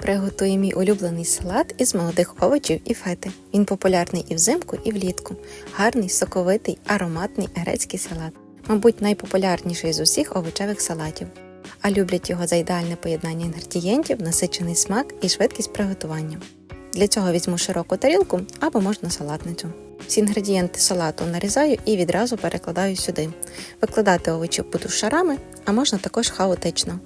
Приготую мій улюблений салат із молодих овочів і фети. Він популярний і взимку, і влітку. Гарний, соковитий, ароматний грецький салат. Мабуть, найпопулярніший з усіх овочевих салатів. А люблять його за ідеальне поєднання інгредієнтів, насичений смак і швидкість приготування. Для цього візьму широку тарілку або можна салатницю. Всі інгредієнти салату нарізаю і відразу перекладаю сюди. Викладати овочі буду шарами, а можна також хаотично.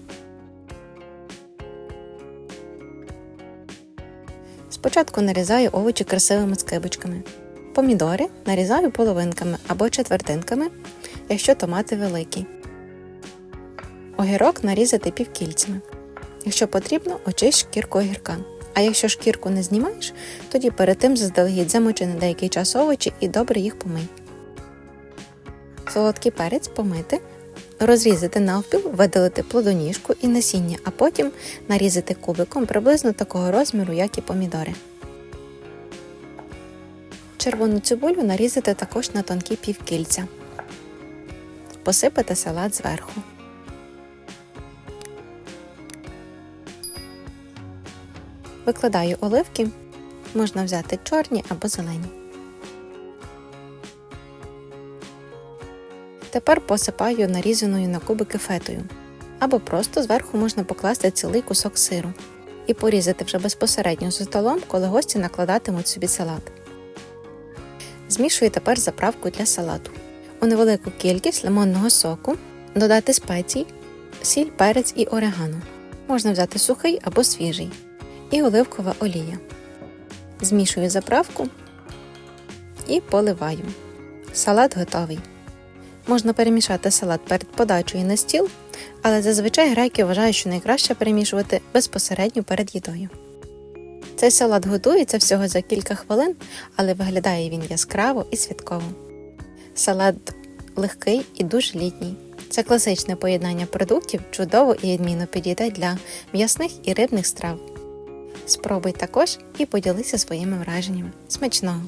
Спочатку нарізаю овочі красивими скибочками. Помідори нарізаю половинками або четвертинками, якщо томати великі. Огірок нарізати півкільцями. Якщо потрібно, очисть шкірку огірка. А якщо шкірку не знімаєш, тоді перед тим заздалегідь замочи на деякий час овочі і добре їх помий. Солодкий перець помити, розрізати навпіл, видалити плодоніжку і насіння, а потім нарізати кубиком приблизно такого розміру, як і помідори. Червону цибулю нарізати також на тонкі півкільця. Посипати салат зверху. Викладаю оливки, можна взяти чорні або зелені. Тепер посипаю нарізаною на кубики фетою. Або просто зверху можна покласти цілий кусок сиру і порізати вже безпосередньо за столом, коли гості накладатимуть собі салат. Змішую тепер заправку для салату. У невелику кількість лимонного соку додати спецій, сіль, перець і орегано. Можна взяти сухий або свіжий. І оливкова олія. Змішую заправку і поливаю. Салат готовий. Можна перемішати салат перед подачею на стіл, але зазвичай греки вважають, що найкраще перемішувати безпосередньо перед їдою. Цей салат готується всього за кілька хвилин, але виглядає він яскраво і святково. Салат легкий і дуже літній. Це класичне поєднання продуктів чудово і відмінно підійде для м'ясних і рибних страв. Спробуй також і поділися своїми враженнями. Смачного!